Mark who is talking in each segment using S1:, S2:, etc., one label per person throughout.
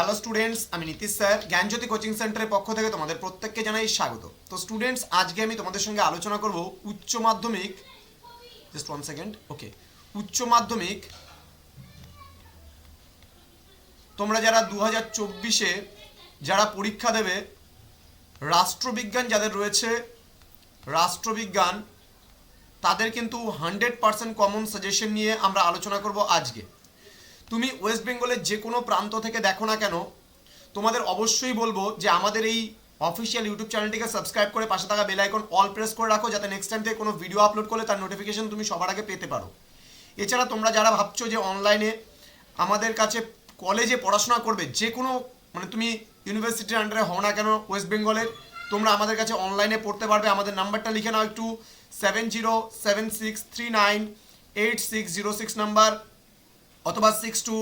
S1: Hello students আমি Nitish sir. জ্ঞানজ্যোতি coaching সেন্টারের পক্ষ থেকে তোমাদের প্রত্যেককে জানাই স্বাগত। তো স্টুডেন্টস আজকে আমি তোমাদের সঙ্গে আলোচনা করব উচ্চ মাধ্যমিক জাস্ট ওয়ান সেকেন্ড ওকে উচ্চ মাধ্যমিক তোমরা যারা দু হাজার চব্বিশে যারা পরীক্ষা দেবে, রাষ্ট্রবিজ্ঞান যাদের রয়েছে, রাষ্ট্রবিজ্ঞান, তাদের কিন্তু হান্ড্রেড পার্সেন্ট কমন সাজেশন নিয়ে আমরা আলোচনা করব আজকে। তুমি ওয়েস্ট বেঙ্গলের যে কোনো প্রান্ত থেকে দেখো না কেন, তোমাদের অবশ্যই বলব যে আমাদের এই অফিসিয়াল ইউটিউব চ্যানেলটিকে সাবস্ক্রাইব করে পাশে থাকা বেল আইকন অল প্রেস করে রাখো, যাতে নেক্সট টাইম থেকে কোনো ভিডিও আপলোড করলে তার নোটিফিকেশন তুমি সবার আগে পেতে পারো। এছাড়া তোমরা যারা ভাবছ যে অনলাইনে আমাদের কাছে কলেজে পড়াশোনা করবে, যে কোনো মানে তুমি ইউনিভার্সিটির আন্ডারে হও না কেন ওয়েস্ট বেঙ্গলের, তোমরা আমাদের কাছে অনলাইনে পড়তে পারবে। আমাদের নাম্বারটা লিখে নাও একটু seven zero seven six three nine eight six zero six number অথবা six two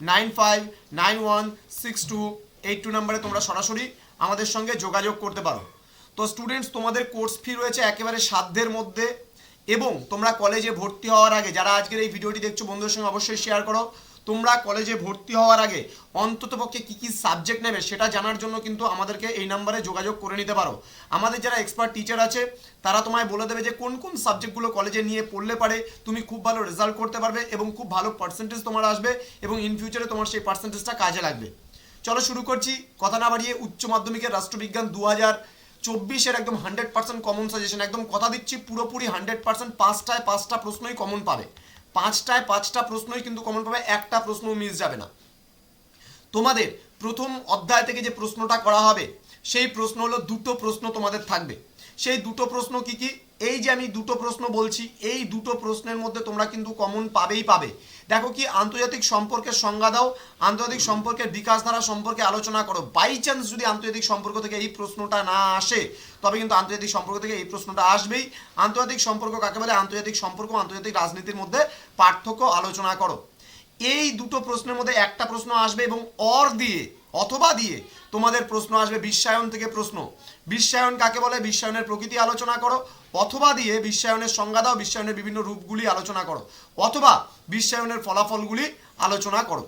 S1: nine five nine one six two eight two নাম্বারে তোমরা সরাসরি আমাদের সঙ্গে যোগাযোগ করতে পারো। তো স্টুডেন্টস তোমাদের কোর্স ফি রয়েছে একেবারে সাধ্যের মধ্যে এবং তোমরা কলেজে ভর্তি হওয়ার আগে যারা আজকের এই ভিডিওটি দেখছ, বন্ধুদের সঙ্গে অবশ্যই শেয়ার করো। তোমরা কলেজে ভর্তি হওয়ার আগে অন্ততপক্ষে কী কী সাবজেক্ট নেবে সেটা জানার জন্য কিন্তু আমাদেরকে এই নাম্বারে যোগাযোগ করে নিতে পারো। আমাদের যারা এক্সপার্ট টিচার আছে, তারা তোমায় বলে দেবে যে কোন কোন সাবজেক্টগুলো কলেজে নিয়ে পড়লে পারে, তুমি খুব ভালো রেজাল্ট করতে পারবে এবং খুব ভালো পার্সেন্টেজ তোমার আসবে এবং ইন ফিউচারে তোমার সেই পার্সেন্টেজটা কাজে লাগবে। চলো শুরু করছি। কথা না বাড়িয়ে উচ্চ মাধ্যমিকের রাষ্ট্রবিজ্ঞান দু হাজার চব্বিশের একদম হান্ড্রেড পার্সেন্ট কমন সাজেশন একদম কথা দিচ্ছি, পুরোপুরি হান্ড্রেড পার্সেন্ট পাঁচটায় পাঁচটা প্রশ্নই কমন পাবে। পাঁচটায় পাঁচটা প্রশ্নই কিন্তু কমন পাবে একটা প্রশ্ন মিস যাবে না। তোমাদের প্রথম অধ্যায় থেকে যে প্রশ্নটা করা হবে, সেই প্রশ্ন হলো দুটো প্রশ্ন তোমাদের থাকবে। সেই দুটো প্রশ্ন কি কি? এই যে আমি দুটো প্রশ্ন বলছি, এই দুটো প্রশ্নের মধ্যে তোমরা কিন্তু কমন পাবেই পাবে। দেখো কি, আন্তর্জাতিক সম্পর্কের সংজ্ঞা দাও, আন্তর্জাতিক সম্পর্কের বিকাশ ধারা সম্পর্কে আলোচনা করো। বাই চান্স যদি আন্তর্জাতিক সম্পর্ক থেকে এই প্রশ্নটা না আসে, তবে কিন্তু আন্তর্জাতিক সম্পর্ক থেকে এই প্রশ্নটা আসবেই। আন্তর্জাতিক সম্পর্ক কাকে বলে? আন্তর্জাতিক সম্পর্ক, আন্তর্জাতিক রাজনীতির মধ্যে পার্থক্য আলোচনা করো। এই দুটো প্রশ্নের মধ্যে একটা প্রশ্ন আসবে এবং অর দিয়ে অথবা দিয়ে তোমাদের প্রশ্ন আসবে বিশ্বায়ন থেকে প্রশ্ন। বিশ্বায়ন কাকে বলে? বিশ্বায়নের প্রকৃতি আলোচনা করো। অথবা দিয়ে বিশ্বায়নের সংজ্ঞা দাও, বিশ্বায়নের বিভিন্ন রূপগুলি আলোচনা করো। অথবা বিশ্বায়নের ফলাফলগুলি আলোচনা করো।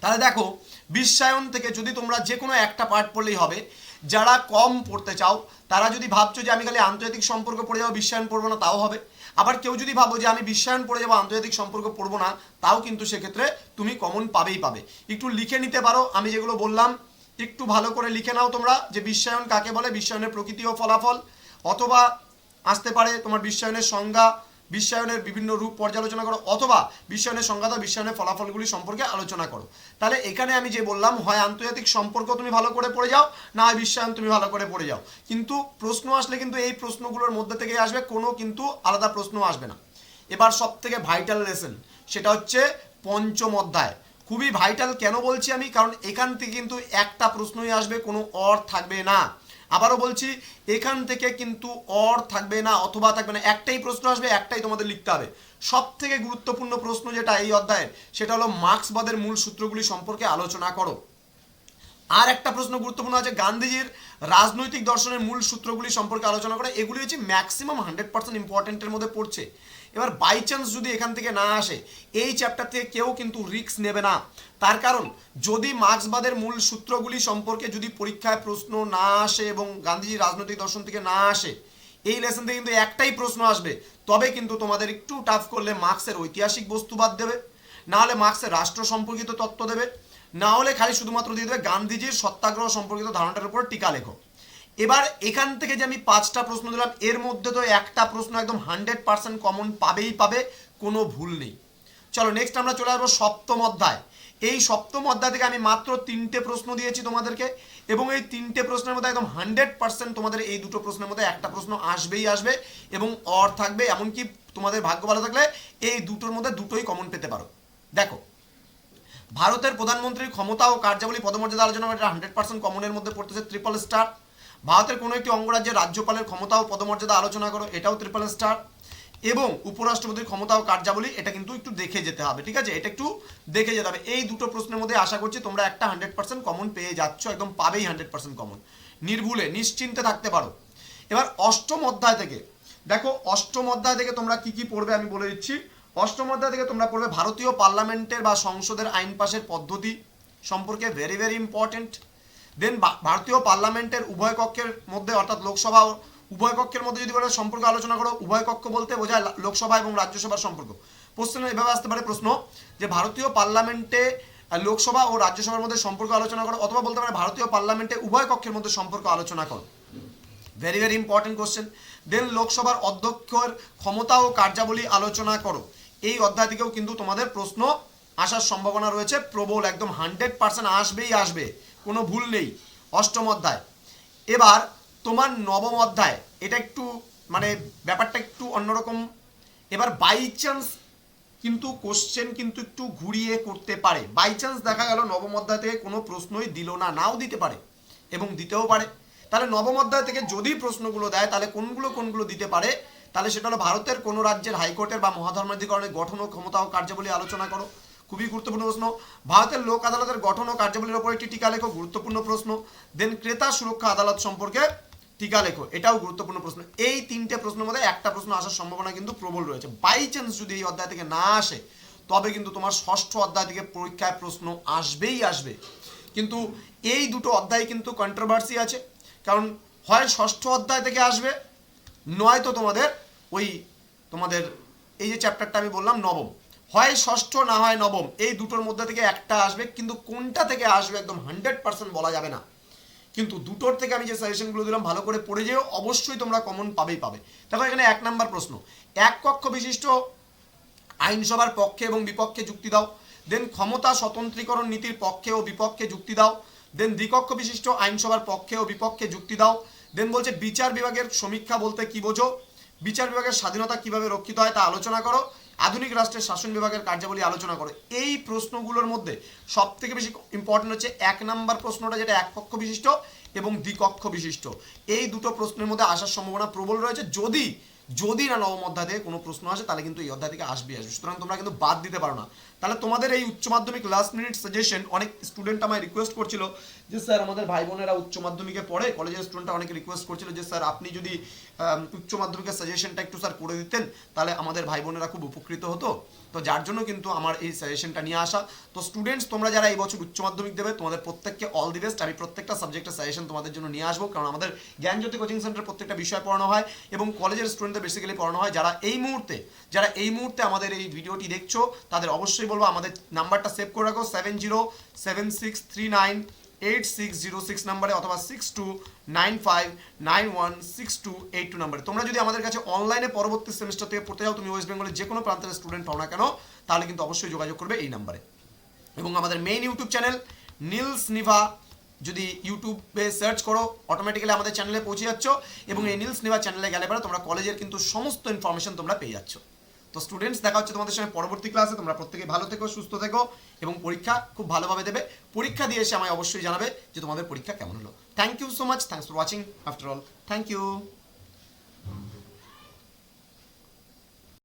S1: তাহলে দেখো, বিশ্বায়ন থেকে যদি তোমরা যে কোনো একটা পার্ট পড়লেই হবে যারা কম পড়তে চাও, তারা যদি ভাবছ যে আমি খালি আন্তর্জাতিক সম্পর্ক পড়ে যাব বিশ্বায়ন পড়ব না, তাও হবে। আবার কেউ যদি ভাবো যে আমি বিশ্বায়ন পড়ে যাব, আন্তর্জাতিক সম্পর্ক পড়ব না, তাও কিন্তু সেক্ষেত্রে তুমি কমন পাবেই পাবে। একটু লিখে নিতে পারো, আমি যেগুলো বললাম, একটু ভালো করে লিখে নাও তোমরা যে বিশ্বায়ন কাকে বলে বিশ্বায়নের প্রকৃতি ও ফলাফল। অথবা আসতে পারে তোমার বিশ্বায়নের সংজ্ঞা বিশ্বায়নের বিভিন্ন রূপ পর্যালোচনা করো, অথবা বিশ্বায়নের সংজ্ঞা দাও বিশ্বায়নের ফলাফলগুলি সম্পর্কে আলোচনা করো। তাহলে এখানে আমি যে বললাম, হয় আন্তর্জাতিক সম্পর্ক তুমি ভালো করে পড়ে যাও, না হয় বিশ্বায়ন তুমি ভালো করে পড়ে যাও। কিন্তু প্রশ্ন আসলে কিন্তু এই প্রশ্নগুলোর মধ্যে থেকে আসবে, কোনো কিন্তু আলাদা প্রশ্ন আসবে না। এবার সব থেকে ভাইটাল লেসন, সেটা হচ্ছে পঞ্চম অধ্যায়। খুবই ভাইটাল কেন বলছি আমি? কারণ এখান থেকে কিন্তু একটা প্রশ্নই আসবে, কোনো অর থাকবে না। আবারও বলছি, এখান থেকে কিন্তু অর থাকবে না অথবা থাকবে না। একটাই প্রশ্ন আসবে, একটাই তোমাদের লিখতে হবে। সব থেকে গুরুত্বপূর্ণ প্রশ্ন যেটা এই অধ্যায়ের সেটা হলো মার্ক্সবাদের মূল সূত্রগুলি সম্পর্কে আলোচনা করো। আর একটা প্রশ্ন গুরুত্বপূর্ণ আছে, গান্ধীজির রাজনৈতিক দর্শনের মূল সূত্রগুলি সম্পর্কে আলোচনা করে, এগুলি হচ্ছে ম্যাক্সিমাম হান্ড্রেড পার্সেন্ট ইম্পর্টেন্টের মধ্যে পড়ছে। এবার বাই চান্স যদি এখান থেকে না আসে, এই চ্যাপ্টার থেকে কেউ কিন্তু রিস্ক নেবে না। তার কারণ, যদি মার্ক্সবাদের মূল সূত্রগুলি সম্পর্কে যদি পরীক্ষায় প্রশ্ন না আসে এবং গান্ধীজির রাজনৈতিক দর্শন থেকে না আসে, এই লেসন থেকে কিন্তু একটাই প্রশ্ন আসবে, তবে কিন্তু তোমাদের একটু টাফ করলে মার্ক্সের ঐতিহাসিক বস্তুবাদ দেবে। না হলে মার্ক্সের রাষ্ট্র সম্পর্কিত তত্ত্ব দেবে। না হলে খালি শুধুমাত্র দিয়ে দেবে গান্ধীজির সত্যাগ্রহ সম্পর্কিত ধারণাটার উপর টিকা লেখো। এবার এখান থেকে যে আমি পাঁচটা প্রশ্ন দিলাম, এর মধ্যে তো একটা প্রশ্ন একদম হান্ড্রেড পার্সেন্ট কমন পাবেই পাবে, কোনো ভুল নেই। চলো নেক্সট আমরা চলে আসব সপ্তম অধ্যায়। এই সপ্তম অধ্যায় থেকে আমি মাত্র তিনটে প্রশ্ন দিয়েছি তোমাদেরকে, এবং এই তিনটে প্রশ্নের মধ্যে একদম হান্ড্রেড পার্সেন্ট তোমাদের এই দুটো প্রশ্নের মধ্যে একটা প্রশ্ন আসবেই আসবে, এবং অর থাকবে, এমনকি তোমাদের ভাগ্য ভালো থাকলে এই দুটোর মধ্যে দুটোই কমন পেতে পারো। দেখো ভারতের প্রধানমন্ত্রীর ক্ষমতা ও কার্যাবলী পদমর্যাদা আলোচনা এটা হান্ড্রেড পার্সেন্ট কমনের মধ্যে পড়তেছে ট্রিপল স্টার ভারতের কোনো একটি অঙ্গরাজ্যের রাজ্যপালের ক্ষমতা ও পদমর্যাদা আলোচনা করো, এটাও ট্রিপল স্টার এবং উপরাষ্ট্রপতির ক্ষমতা ও কার্যাবলী, এটা কিন্তু একটু দেখে যেতে হবে, ঠিক আছে? এটা একটু দেখে যেতে হবে। এই দুটো প্রশ্নের মধ্যে আশা করছি তোমরা একটা হান্ড্রেড পার্সেন্ট কমন পেয়ে যাচ্ছ, একদম পাবেই হান্ড্রেড পার্সেন্ট কমন নির্ভুলে, নিশ্চিন্তে থাকতে পারো। এবার অষ্টম অধ্যায় থেকে, দেখো, অষ্টম অধ্যায় থেকে তোমরা কি কি পড়বে আমি বলে দিচ্ছি। অষ্টম অধ্যায় থেকে তোমরা পড়বে ভারতীয় পার্লামেন্টের বা সংসদের আইন পাশের পদ্ধতি সম্পর্কে ভেরি ভেরি ইম্পর্টেন্ট দেন ভারতীয় পার্লামেন্টের উভয় কক্ষের মধ্যে, অর্থাৎ লোকসভা উভয় কক্ষের মধ্যে যদি বলে সম্পর্ক আলোচনা করো, উভয় কক্ষ বলতে বোঝায় লোকসভা এবং রাজ্যসভার সম্পর্ক। প্রশ্ন এভাবে আসতে পারে প্রশ্ন যে ভারতীয় পার্লামেন্টে লোকসভা ও রাজ্যসভার মধ্যে সম্পর্ক আলোচনা করো, অথবা বলতে পারে ভারতীয় পার্লামেন্টে উভয় কক্ষের মধ্যে সম্পর্ক আলোচনা করো। Very very important question then লোকসভার অধ্যক্ষের ক্ষমতা ও কার্যাবলী আলোচনা করো। এই অধ্যায় থেকেও কিন্তু তোমাদের প্রশ্ন আসার সম্ভাবনা রয়েছে। প্রবল, একদম হান্ড্রেড পার্সেন্ট আসবেই আসবে। কোনো ভুল নেই। অষ্টম অধ্যায়। এবার তোমার নবম অধ্যায়, এটা একটু মানে ব্যাপারটা একটু অন্যরকম। এবার বাই চান্স কিন্তু কোশ্চেন কিন্তু একটু ঘুরিয়ে করতে পারে। বাই চান্স দেখা গেল নবম অধ্যায় থেকে কোনো প্রশ্নই দিল না, নাও দিতে পারে এবং দিতেও পারে। তাহলে নবম অধ্যায় থেকে যদি প্রশ্নগুলো দেয়, তাহলে কোনগুলো কোনগুলো দিতে পারে? তাহলে সেটা হলো ভারতের কোনো রাজ্যের হাইকোর্টের বা মহাধর্মাধিকরণের গঠন ও ক্ষমতা ও কার্যাবলী আলোচনা করো। খুবই গুরুত্বপূর্ণ প্রশ্ন। ভারতের লোক আদালতের গঠন ও কার্যাবলীর ওপর একটি টিকা লেখো, গুরুত্বপূর্ণ প্রশ্ন। দেন ক্রেতা সুরক্ষা আদালত সম্পর্কে টিকা লেখো, এটাও গুরুত্বপূর্ণ প্রশ্ন। এই তিনটে প্রশ্নের মধ্যে একটা প্রশ্ন আসার সম্ভাবনা কিন্তু প্রবল রয়েছে। বাই চান্স যদি এই অধ্যায় থেকে না আসে, তবে কিন্তু তোমার ষষ্ঠ অধ্যায় থেকে পরীক্ষায় প্রশ্ন আসবেই আসবে। কিন্তু এই দুটো অধ্যায় কিন্তু কন্ট্রোভার্সি আছে। কারণ হয় ষষ্ঠ অধ্যায় থেকে আসবে নয়তো তোমাদের ওই তোমাদের এই যে চ্যাপ্টারটা আমি বললাম নবম। হয় ষষ্ঠ, না হয় নবম, এই দুটোর মধ্যে থেকে একটা আসবে, কিন্তু কোনটা থেকে আসবে একদম হান্ড্রেড পার্সেন্ট বলা যাবে না। কিন্তু দুটোর থেকে আমি যে সাজেশনগুলো দিলাম, ভালো করে পড়ে যেও, অবশ্যই তোমরা কমন পাবেই পাবে। দেখো, এখানে এক নাম্বার প্রশ্ন। এক কক্ষ বিশিষ্ট আইনসভার পক্ষে এবং বিপক্ষে যুক্তি দাও। দেন ক্ষমতা স্বতন্ত্রীকরণ নীতির পক্ষে ও বিপক্ষে যুক্তি দাও। দেন দ্বিকক্ষ বিশিষ্ট আইনসভার পক্ষে ও বিপক্ষে যুক্তি দাও। দেন বলছে, বিচার বিভাগের সমীক্ষা বলতে কি বোঝো? বিচার বিভাগের স্বাধীনতা কীভাবে রক্ষিত হয় তা আলোচনা করো। আধুনিক রাষ্ট্রের শাসন বিভাগের কার্যাবলী আলোচনা করো। এই প্রশ্নগুলোর মধ্যে সব থেকে বেশি ইম্পর্টেন্ট হচ্ছে এক নাম্বার প্রশ্নটা, যেটা এক কক্ষ বিশিষ্ট এবং দ্বিকক্ষ বিশিষ্ট। এই দুটো প্রশ্নের মধ্যে আসার সম্ভাবনা প্রবল রয়েছে। যদি যদি না নবম অধ্যায় থেকে কোনো প্রশ্ন আসে, তাহলে কিন্তু এই অধ্যায় থেকে আসবে আসবে। সুতরাং তোমরা কিন্তু বাদ দিতে পারো না। তাহলে তোমাদের এই উচ্চ মাধ্যমিক লাস্ট মিনিট সাজেশন অনেক স্টুডেন্ট আমায় রিকোয়েস্ট করছিল যে, স্যার, আমাদের ভাই বোনেরা উচ্চ মাধ্যমিকে পড়ে? কলেজের স্টুডেন্টরা অনেকে রিকোয়েস্ট করছিল যে, স্যার, আপনি যদি উচ্চ মাধ্যমিকের সাজেশনটা একটু, স্যার, করে দিতেন, তাহলে আমাদের ভাই বোনেরা খুব উপকৃত হতো। তো যার জন্য কিন্তু আমার এই সাজেশনটা নিয়ে আসা। তো স্টুডেন্টস তোমরা যারা এই বছর উচ্চ মাধ্যমিক দেবে, তোমাদের প্রত্যেককে অল দি বেস্ট আমি প্রত্যেকটা সাবজেক্টের সাজেশন তোমাদের জন্য নিয়ে আসব, কারণ আমাদের জ্ঞানজ্যোতি কোচিং সেন্টার প্রত্যেকটা বিষয় পড়ানো হয় এবং কলেজের স্টুডেন্টদের বেসিক্যালি পড়ানো হয়। যারা এই মুহূর্তে, যারা এই মুহূর্তে আমাদের এই ভিডিওটি দেখছ, তাদের অবশ্যই বলব আমাদের নাম্বারটা সেভ করে রাখো seven zero seven six three nine eight six zero six নাম্বারে অথবা six two nine five nine one six two eight two নাম্বারে। তোমরা যদি আমাদের কাছে অনলাইনে পরবর্তী সেমিস্টার থেকে পড়তে যাও, তুমি ওয়েস্ট বেঙ্গলের যে কোনো প্রান্তের স্টুডেন্ট হও না কেন, তাহলে কিন্তু অবশ্যই যোগাযোগ করবে এই নাম্বারে। এবং আমাদের main YouTube channel Niels Nibha যদি ইউটিউবে সার্চ করো অটোমেটিক্যালি আমাদের চ্যানেলে পৌঁছে যাচ্ছ এবং এই নীলস নেওয়ার চ্যানেলে গেলে পরে তোমরা কলেজের কিন্তু সমস্ত ইনফরমেশন তোমরা পেয়ে যাচ্ছ। তো স্টুডেন্টস দেখা হচ্ছে তোমাদের সঙ্গে পরবর্তী ক্লাসে তোমরা প্রত্যেকে ভালো থেকো, সুস্থ থেকো এবং পরীক্ষা খুব ভালোভাবে দেবে। পরীক্ষা দিয়ে এসে আমায় অবশ্যই জানাবে যে তোমাদের পরীক্ষা কেমন হলো। Thank you so much thanks for watching after all thank you